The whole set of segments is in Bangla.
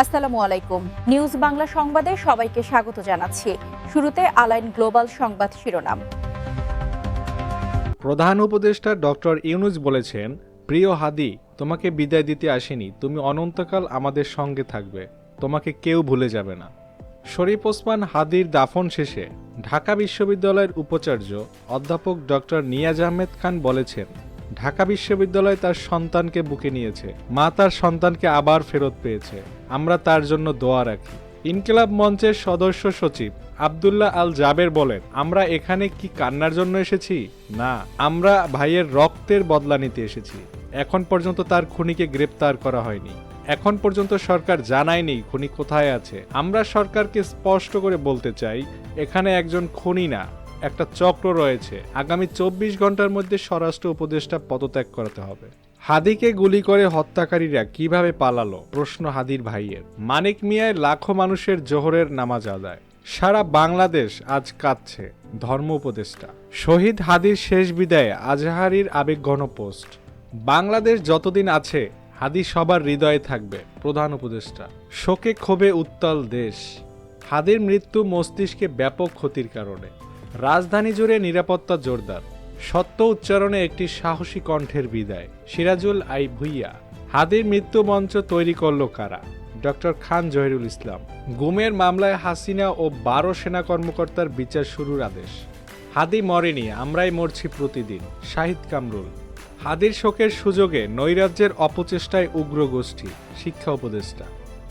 আসসালামু আলাইকুম। নিউজ বাংলা সংবাদে সবাইকে স্বাগত জানাচ্ছি। শুরুতে আলাইন গ্লোবাল সংবাদ শিরোনাম। প্রধান উপদেষ্টা ডক্টর ইউনুস বলেছেন, প্রিয় হাদি, তোমাকে বিদায় দিতে আসেনি। তুমি অনন্তকাল আমাদের সঙ্গে থাকবে। তোমাকে কেউ ভুলে যাবে না। শরীফ ওসমান হাদির দাফন শেষে ঢাকা বিশ্ববিদ্যালয়ের উপাচার্য অধ্যাপক ডক্টর নিয়াজ আহমেদ খান বলেছেন ঢাকা বিশ্ববিদ্যালয় তার সন্তানকে বুকে নিয়েছে। মা তার সন্তানকে আবার ফেরত পেয়েছে। আমরা তার জন্য দোয়া রাখি। ইনকিলাব মঞ্চের সদস্য সচিব আবদুল্লাহ আল জাবের বলেন, আমরা এখানে কি কান্নার জন্য এসেছি? না, আমরা ভাইয়ের রক্তের বদলা নিতে এসেছি। এখন পর্যন্ত তার খুনিকে গ্রেপ্তার করা হয়নি। এখন পর্যন্ত সরকার জানায়নি খুনি কোথায় আছে। আমরা সরকারকে স্পষ্ট করে বলতে চাই, এখানে একজন খুনি না। একটা চক্র রয়েছে। আগামী চব্বিশ ঘণ্টার মধ্যে স্বরাষ্ট্র উপদেষ্টা পদত্যাগ করাতে হবে। হাদিকে গুলি করে হত্যাকারীরা কীভাবে পালালো? প্রশ্ন হাদির ভাইয়ের। মানিক মিয়ায় লাখো মানুষের জোহরের নামাজ আদায়। সারা বাংলাদেশ আজ কাঁদছে, ধর্ম উপদেষ্টা। শহীদ হাদির শেষ বিদায়ে আজহারির আবেগঘন পোস্ট। বাংলাদেশ যতদিন আছে, হাদি সবার হৃদয়ে থাকবে, প্রধান উপদেষ্টা। শোকে ক্ষোভে উত্তাল দেশ। হাদির মৃত্যু মস্তিষ্কে ব্যাপক ক্ষতির কারণে। রাজধানী জুড়ে নিরাপত্তা জোরদার। সত্য উচ্চারণে একটি সাহসী কণ্ঠের বিদায়। সিরাজুল আই ভুইয়া। হাদির মৃত্যু মঞ্চ তৈরি করল কারা? ডক্টর খান জহিরুল ইসলাম। গুমের মামলায় হাসিনা ও বারো সেনা কর্মকর্তার বিচার শুরুর আদেশ। হাদি মরেনি, আমরাই মরছি প্রতিদিন। শাহিদ কামরুল। হাদির শোকের সুযোগে নৈরাজ্যের অপচেষ্টায় উগ্র গোষ্ঠী, শিক্ষা উপদেষ্টা।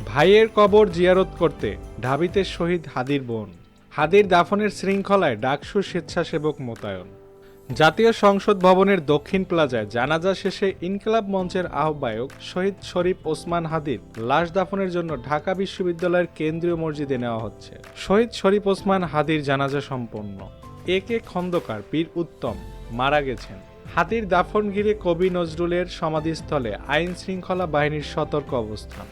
ভাইয়ের কবর জিয়ারত করতে ঢাবিতে শহীদ হাদির বোন। হাদির দাফনের শৃঙ্খলায় ডাকসু স্বেচ্ছাসেবক মোতায়েন। জাতীয় সংসদ ভবনের দক্ষিণ প্লাজায় জানাজা শেষে ইনকলাব মঞ্চের আহ্বায়ক শহীদ শরীফ ওসমান হাদির লাশ দাফনের জন্য ঢাকা বিশ্ববিদ্যালয়ের কেন্দ্রীয় মসজিদে নেওয়া হচ্ছে। শহীদ শরীফ ওসমান হাদির জানাজা সম্পন্ন। এ কে খন্দকার, পীর উত্তম, মারা গেছেন। হাতির দাফন ঘিরে কবি নজরুলের সমাধিস্থলে আইন শৃঙ্খলা বাহিনীর সতর্ক অবস্থান।